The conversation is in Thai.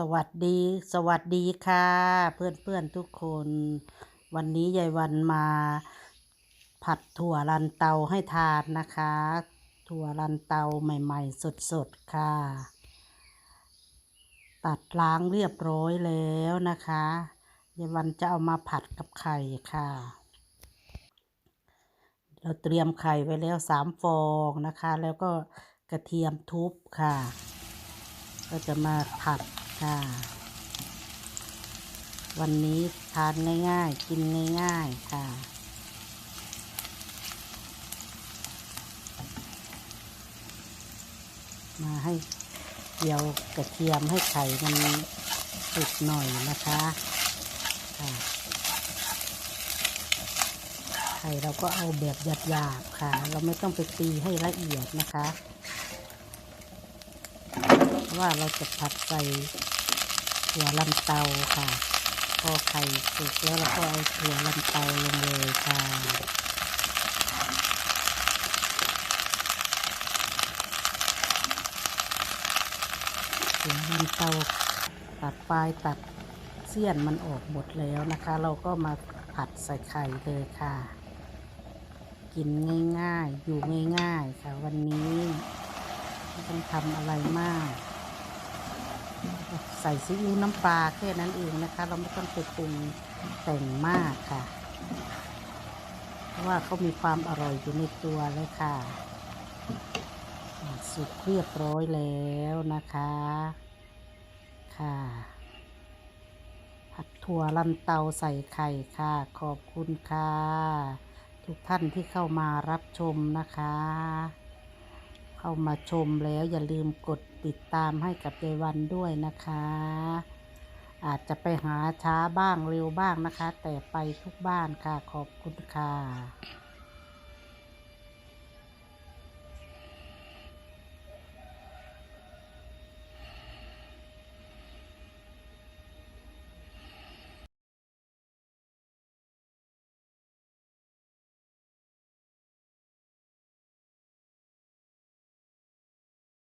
สวัสดี สวัสดีค่ะ เพื่อนเพื่อนทุกคน วันนี้ยายวันมา ผัดถั่วลันเตาให้ทานนะคะ ถั่วลันเตาใหม่ ๆ สดๆค่ะ ตัดล้างเรียบร้อยแล้วนะคะยายวันจะเอามาผัดกับไข่ค่ะ เราเตรียมไข่ไว้แล้วสามฟองนะคะ แล้วก็กระเทียมทุบค่ะ ก็จะมาผัด ค่ะ วันนี้ทานง่ายๆ กินง่ายๆ ค่ะ มาให้เจียวกระเทียมให้ไข่มันสุกหน่อยนะคะค่ะไข่เราก็เอาแบบหยาบๆค่ะ เราไม่ต้องไปตีให้ละเอียดนะคะ เพราะว่าเราจะผัดใส่ถั่วลันเตาค่ะ พอไข่สุกแล้วเราก็เอาถั่วลันเตาลงเลยค่ะถั่วลันเตาตัดปลายตัดเสี้ยนมันออกหมดแล้วนะคะ เราก็มาผัดใส่ไข่เลยค่ะ กินง่ายๆ อยู่ง่ายๆค่ะ วันนี้ไม่ต้องทำอะไรมาก ใส่ซีอิ๊วน้ำปลาแค่นั้นเองนะคะ เราไม่ต้องไปปรุงแต่งมากค่ะ เพราะว่าเขามีความอร่อยอยู่ในตัวเลยค่ะ สุกเรียบร้อยแล้วนะคะค่ะผัดถั่วลันเตาใส่ไข่ค่ะ ขอบคุณค่ะ ทุกท่านที่เข้ามารับชมนะคะ เข้ามาชมแล้วอย่าลืมกดติดตามให้กับยายวันด้วยนะคะ อาจจะไปหาช้าบ้างเร็วบ้างนะคะ แต่ไปทุกบ้านค่ะขอบคุณค่ะ